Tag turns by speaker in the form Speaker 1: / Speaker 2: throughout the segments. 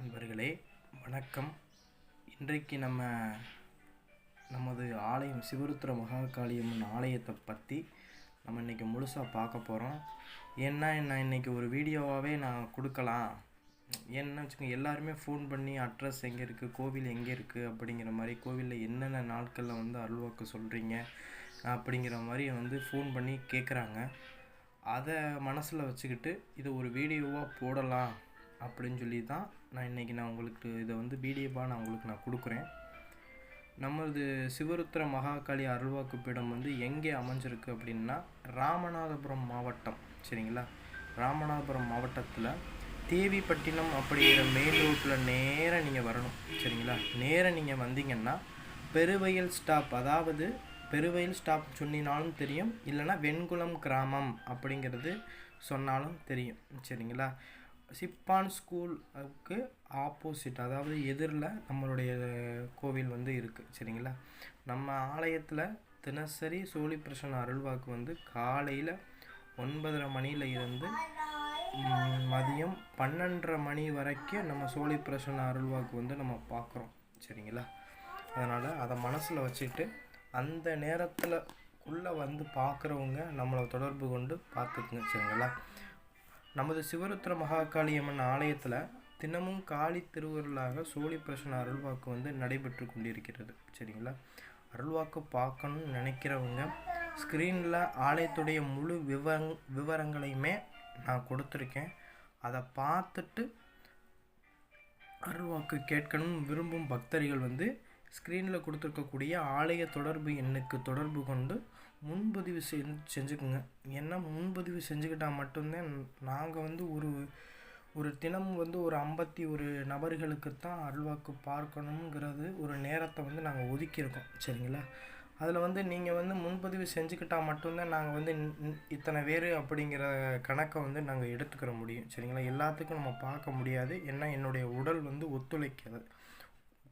Speaker 1: அன்பர்களே வணக்கம். இன்றைக்கு நம்ம நமது ஆலயம் சிவருத்திர மகாகாளியம்மன் ஆலயத்தை பற்றி நம்ம இன்றைக்கி முழுசாக பார்க்க போகிறோம் ஏன்னா நான் இன்றைக்கி ஒரு வீடியோவாகவே நான் கொடுக்கலாம். ஏன்னா வச்சுக்கோங்க எல்லாருமே ஃபோன் பண்ணி அட்ரஸ் எங்கே இருக்குது கோவில் எங்கே இருக்குது அப்படிங்கிற மாதிரி கோவிலில் என்னென்ன நாட்களில் வந்து அருள்வாக்கு சொல்கிறீங்க அப்படிங்கிற மாதிரி வந்து ஃபோன் பண்ணி கேட்குறாங்க அதை மனசில் வச்சுக்கிட்டு இதை ஒரு வீடியோவாக போடலாம் அப்படின்னு சொல்லி தான் நான் இன்றைக்கி நான் உங்களுக்கு இதை வந்து பிடிஎஃபாக நான் உங்களுக்கு நான் கொடுக்குறேன். நமது சிவருத்திர மகாகாளி அருள்வாக்கு பீடம் வந்து எங்கே அமைஞ்சிருக்கு அப்படின்னா ராமநாதபுரம் மாவட்டம் சரிங்களா? ராமநாதபுரம் மாவட்டத்தில் தேவிப்பட்டினம் அப்படிங்கிற மெயின் ரோட்டில் நேராக நீங்கள் வரணும் சரிங்களா? நேராக நீங்கள் வந்தீங்கன்னா பெருவயல் ஸ்டாப் அதாவது பெருவயல் ஸ்டாப் சொன்னினாலும் தெரியும் இல்லைன்னா வெண்குளம் கிராமம் அப்படிங்கிறது சொன்னாலும் தெரியும் சரிங்களா? சிப்பான் ஸ்கூலுக்கு ஆப்போசிட் அதாவது எதிரில் நம்மளுடைய கோவில் வந்து இருக்குது சரிங்களா? நம்ம ஆலயத்தில் தினசரி சோழி பிரசன்ன அருள்வாக்கு வந்து காலையில் ஒன்பதரை மணியில் இருந்து மதியம் பன்னெண்டரை மணி வரைக்கும் நம்ம சோழி பிரசன்ன அருள்வாக்கு வந்து நம்ம பார்க்குறோம் சரிங்களா? அதனால் அதை மனசில் வச்சுட்டு அந்த நேரத்தில் உள்ளே வந்து பார்க்குறவங்க நம்மளை தொடர்பு கொண்டு பார்த்துக்குங்க சரிங்களா? நமது சிவருத்திர மகாகாளியம்மன் ஆலயத்தில் தினமும் காளி திருவருளாக சோழி பிரசன அருள்வாக்கு வந்து நடைபெற்று கொண்டிருக்கிறது. சரிங்களா? அருள்வாக்கு பார்க்கணும்னு நினைக்கிறவங்க ஸ்க்ரீனில் ஆலயத்துடைய முழு விவரங் விவரங்களையுமே நான் கொடுத்துருக்கேன். அதை பார்த்துட்டு அருள்வாக்கு கேட்கணும் விரும்பும் பக்தர்கள் வந்து ஸ்க்ரீனில் கொடுத்துருக்கக்கூடிய ஆலய தொடர்பு எண்ணுக்கு தொடர்பு கொண்டு முன்பதிவு செஞ்சு செஞ்சுக்குங்க. ஏன்னா முன்பதிவு செஞ்சுக்கிட்டால் மட்டும்தான் நாங்கள் வந்து ஒரு ஒரு தினம் வந்து ஒரு ஐம்பத்தி ஒரு நபர்களுக்கு தான் அல்வாக்கு பார்க்கணுங்கிறது ஒரு நேரத்தை வந்து நாங்கள் ஒதுக்கியிருக்கோம். சரிங்களா? அதில் வந்து நீங்கள் வந்து முன்பதிவு செஞ்சுக்கிட்டால் மட்டும்தான் நாங்கள் வந்து இத்தனை பேர் அப்படிங்கிற கணக்கை வந்து நாங்கள் எடுத்துக்கிற முடியும். சரிங்களா? எல்லாத்துக்கும் நம்ம பார்க்க முடியாது. ஏன்னா என்னுடைய உடல் வந்து ஒத்துழைக்காது.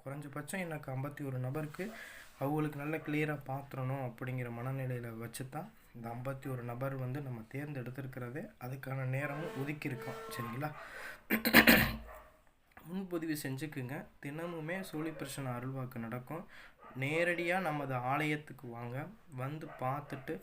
Speaker 1: குறைஞ்சபட்சம் எனக்கு ஐம்பத்தி ஒரு நபருக்கு அவங்களுக்கு நல்ல கிளியராக பார்த்துடணும் அப்படிங்கிற மனநிலையில் வச்சு தான் இந்த ஐம்பத்தி ஒரு நபர் வந்து நம்ம தேர்ந்தெடுத்திருக்கிறதே. அதுக்கான நேரமும் ஒதுக்கியிருக்கோம். சரிங்களா? முன்பதிவு செஞ்சுக்குங்க. தினமுமே சோழி பிரச்சனை அருள்வாக்கு நடக்கும். நேரடியாக நமது ஆலயத்துக்கு வாங்க. வந்து பார்த்துட்டு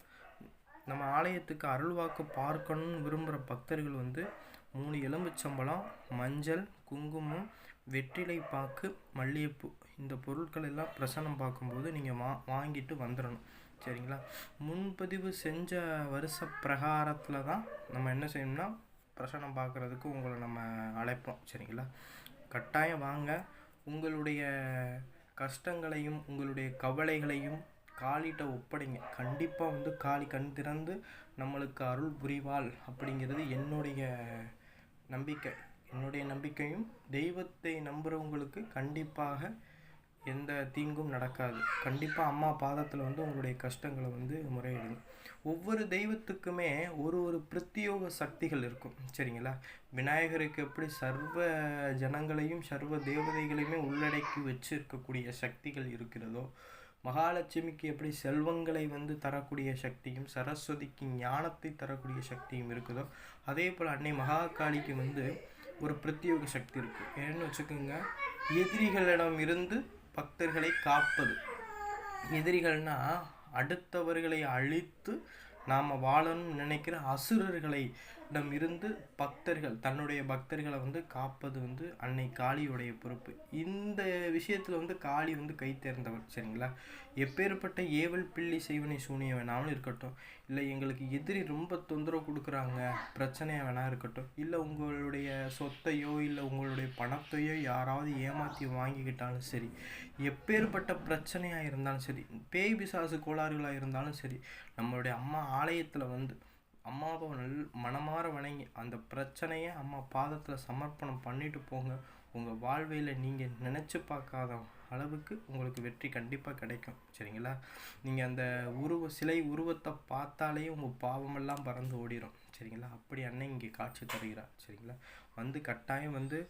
Speaker 1: நம்ம ஆலயத்துக்கு அருள்வாக்கு பார்க்கணும்னு விரும்புகிற பக்தர்கள் வந்து மூணு எலும்புச்சம்பழம் மஞ்சள் குங்குமம் வெற்றிலை பாக்கு மல்லிகைப்பூ இந்த பொருட்கள் எல்லாம் பிரசனம் பார்க்கும்போது நீங்கள் வா வாங்கிட்டு வந்துடணும் சரிங்களா? முன்பதிவு செஞ்ச வருஷ பிரகாரத்தில் தான் நம்ம என்ன செய்யணும்னா பிரசனம் பார்க்குறதுக்கு உங்களை நம்ம அழைப்போம். சரிங்களா? கட்டாயம் வாங்க. உங்களுடைய கஷ்டங்களையும் உங்களுடைய கவலைகளையும் காளிகிட்ட ஒப்படைங்க. கண்டிப்பாக வந்து காளி கண் திறந்து நம்மளுக்கு அருள் புரிவாள் அப்படிங்கிறது என்னுடைய நம்பிக்கை. என்னுடைய நம்பிக்கையும் தெய்வத்தை நம்புகிறவங்களுக்கு கண்டிப்பாக எந்த தீங்கும் நடக்காது. கண்டிப்பாக அம்மா பாதத்தில் வந்து உங்களுடைய கஷ்டங்களை வந்து முறையிடுங்க ஒவ்வொரு தெய்வத்துக்குமே ஒரு ஒரு பிரத்யோக சக்திகள் இருக்கும். சரிங்களா? விநாயகருக்கு எப்படி சர்வ ஜனங்களையும் சர்வ தேவதைகளையுமே உள்ளடக்கி வச்சு இருக்கக்கூடிய சக்திகள் இருக்கிறதோ மகாலட்சுமிக்கு எப்படி செல்வங்களை வந்து தரக்கூடிய சக்தியும் சரஸ்வதிக்கு ஞானத்தை தரக்கூடிய சக்தியும் இருக்குதோ அதே போல் அன்னை மகாகாளிக்கு வந்து ஒரு பிரத்யோக சக்தி இருக்குது ஏன்னு வச்சுக்கோங்க எதிரிகளிடம் இருந்து பக்தர்களை காப்பது. எதிரிகள்னா அடுத்தவர்களை அழித்து நாம் வாழணும்னு நினைக்கிற அசுரர்களை இடம் இருந்து பக்தர்கள் தன்னுடைய பக்தர்களை வந்து காப்பது வந்து அன்னை காளியுடைய பொறுப்பு. இந்த விஷயத்தில் வந்து காளி வந்து கை தேர்ந்தவர் சரிங்களா? எப்பேற்பட்ட ஏவல் பிள்ளை செய்வனை சூனிய வேணாலும் இருக்கட்டும். இல்லை எங்களுக்கு எதிரி ரொம்ப தொந்தரவு கொடுக்குறாங்க பிரச்சனையாக வேணா இருக்கட்டும். இல்லை உங்களுடைய சொத்தையோ இல்லை உங்களுடைய பணத்தையோ யாராவது ஏமாற்றி வாங்கிக்கிட்டாலும் சரி எப்பேற்பட்ட பிரச்சனையாக இருந்தாலும் சரி பேய் பிசாசு கோளாறுகளாக இருந்தாலும் சரி நம்மளுடைய அம்மா ஆலயத்தில் வந்து அம்மாவை நல் மனமாற வணங்கி அந்த பிரச்சனையை அம்மா பாதத்தில் சமர்ப்பணம் பண்ணிட்டு போங்க. உங்கள் வாழ்வையில் நீங்கள் நினச்சி பார்க்காத அளவுக்கு உங்களுக்கு வெற்றி கண்டிப்பாக கிடைக்கும். சரிங்களா? நீங்கள் அந்த உருவ சிலை உருவத்தை பார்த்தாலே உங்கள் பாவமெல்லாம் பறந்து ஓடிடும் சரிங்களா? அப்படி அன்னை இங்கே காட்சி தருகிறார். சரிங்களா? வந்து கட்டாயம் வந்து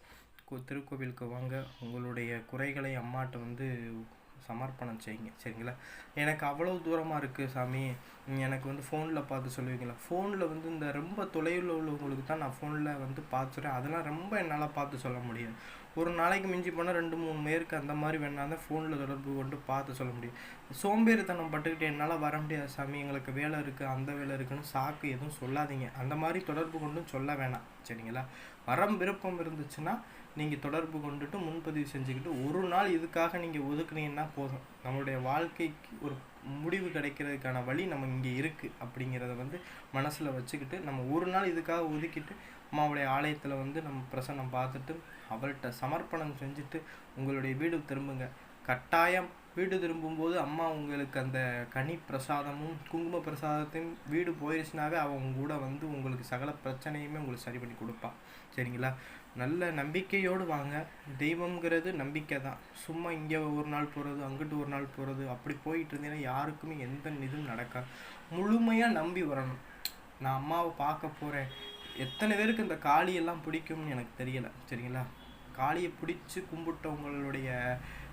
Speaker 1: கு- திருக்கோவிலுக்கு வாங்க. உங்களுடைய குறைகளை அம்மாட்ட வந்து சமர்ப்பணம் செய்யுங்க. சரிங்களா? எனக்கு அவ்வளோ தூரமாக இருக்குது சாமி. எனக்கு வந்து ஃபோனில் பார்த்து சொல்லுவீங்களா? ஃபோனில் வந்து இந்த ரொம்ப தொலைவில் உள்ளவங்களுக்கு தான் நான் ஃபோனில் வந்து பார்த்துறேன். அதெல்லாம் ரொம்ப என்னால் பார்த்து சொல்ல முடியாது. ஒரு நாளைக்கு மிஞ்சி போனால் ரெண்டு மூணு பேருக்கு அந்த மாதிரி வேணால் தான் ஃபோனில் தொடர்பு கொண்டு பார்த்து சொல்ல முடியும். சோம்பேறித்தனம் பட்டுக்கிட்டு என்னால் வர முடியாது சாமி. எங்களுக்கு வேலை இருக்குது அந்த வேலை இருக்குன்னு சாக்கு எதுவும் சொல்லாதீங்க. அந்த மாதிரி தொடர்பு கொண்டும் சொல்ல வேணாம். சரிங்களா? வரம் விருப்பம் இருந்துச்சுன்னா நீங்கள் தொடர்பு கொண்டுட்டு முன்பதிவு செஞ்சுக்கிட்டு ஒரு நாள் இதுக்காக நீங்கள் ஒதுக்குனீங்கன்னா போதும். நம்மளுடைய வாழ்க்கைக்கு ஒரு முடிவு கிடைக்கிறதுக்கான வழி நம்ம இங்கே இருக்குது அப்படிங்கிறத வந்து மனசில் வச்சுக்கிட்டு நம்ம ஒரு நாள் இதுக்காக ஒதுக்கிட்டு அம்மாவுடைய ஆலயத்தில் வந்து நம்ம பிரசன்னம் பார்த்துட்டு அவள்கிட்ட சமர்ப்பணம் செஞ்சுட்டு உங்களுடைய வீடு திரும்புங்க. கட்டாயம் வீடு திரும்பும்போது அம்மா உங்களுக்கு அந்த கனி பிரசாதமும் குங்கும பிரசாதத்தையும் வீடு போயிடுச்சுனாவே அவங்க கூட வந்து உங்களுக்கு சகல பிரச்சனையுமே உங்களுக்கு சரி பண்ணி கொடுப்பான் சரிங்களா? நல்ல நம்பிக்கையோடு வாங்க. தெய்வம்ங்கிறது நம்பிக்கை தான். சும்மா இங்கே ஒரு நாள் போகிறது அங்கிட்டு ஒரு நாள் போகிறது அப்படி போயிட்டு இருந்தீங்கன்னா யாருக்குமே எந்த இதுவும் நடக்காது. முழுமையாக நம்பி வரணும். நான் அம்மாவை பார்க்க போகிறேன் எத்தனை பேருக்கு இந்த காளியெல்லாம் பிடிக்கும்னு எனக்கு தெரியலை. சரிங்களா? காளியை பிடிச்சி கும்பிட்டவங்களுடைய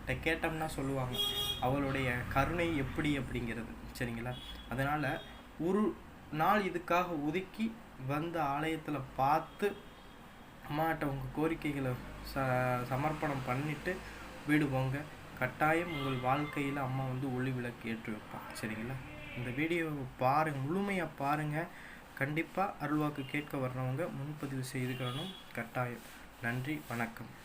Speaker 1: கிட்ட கேட்டோம்னா சொல்லுவாங்க அவளுடைய கருணை எப்படி அப்படிங்கிறது. சரிங்களா? அதனால் ஒரு நாள் இதுக்காக ஒதுக்கி வந்து ஆலயத்தில் பார்த்து அம்மாட்ட உங்கள் கோரிக்கைகளை ச சமர்ப்பணம் பண்ணிவிட்டு விடுவோங்க. கட்டாயம் உங்கள் வாழ்க்கையில் அம்மா வந்து ஒளி விளக்கு ஏற்றி வைப்பான் சரிங்களா? இந்த வீடியோவை பாருங்கள் முழுமையாக பாருங்கள் கண்டிப்பாக அருள்வாக்கு கேட்க வர்றவங்க முன்பதிவு செய்துக்கணும். கட்டாயம். நன்றி வணக்கம்.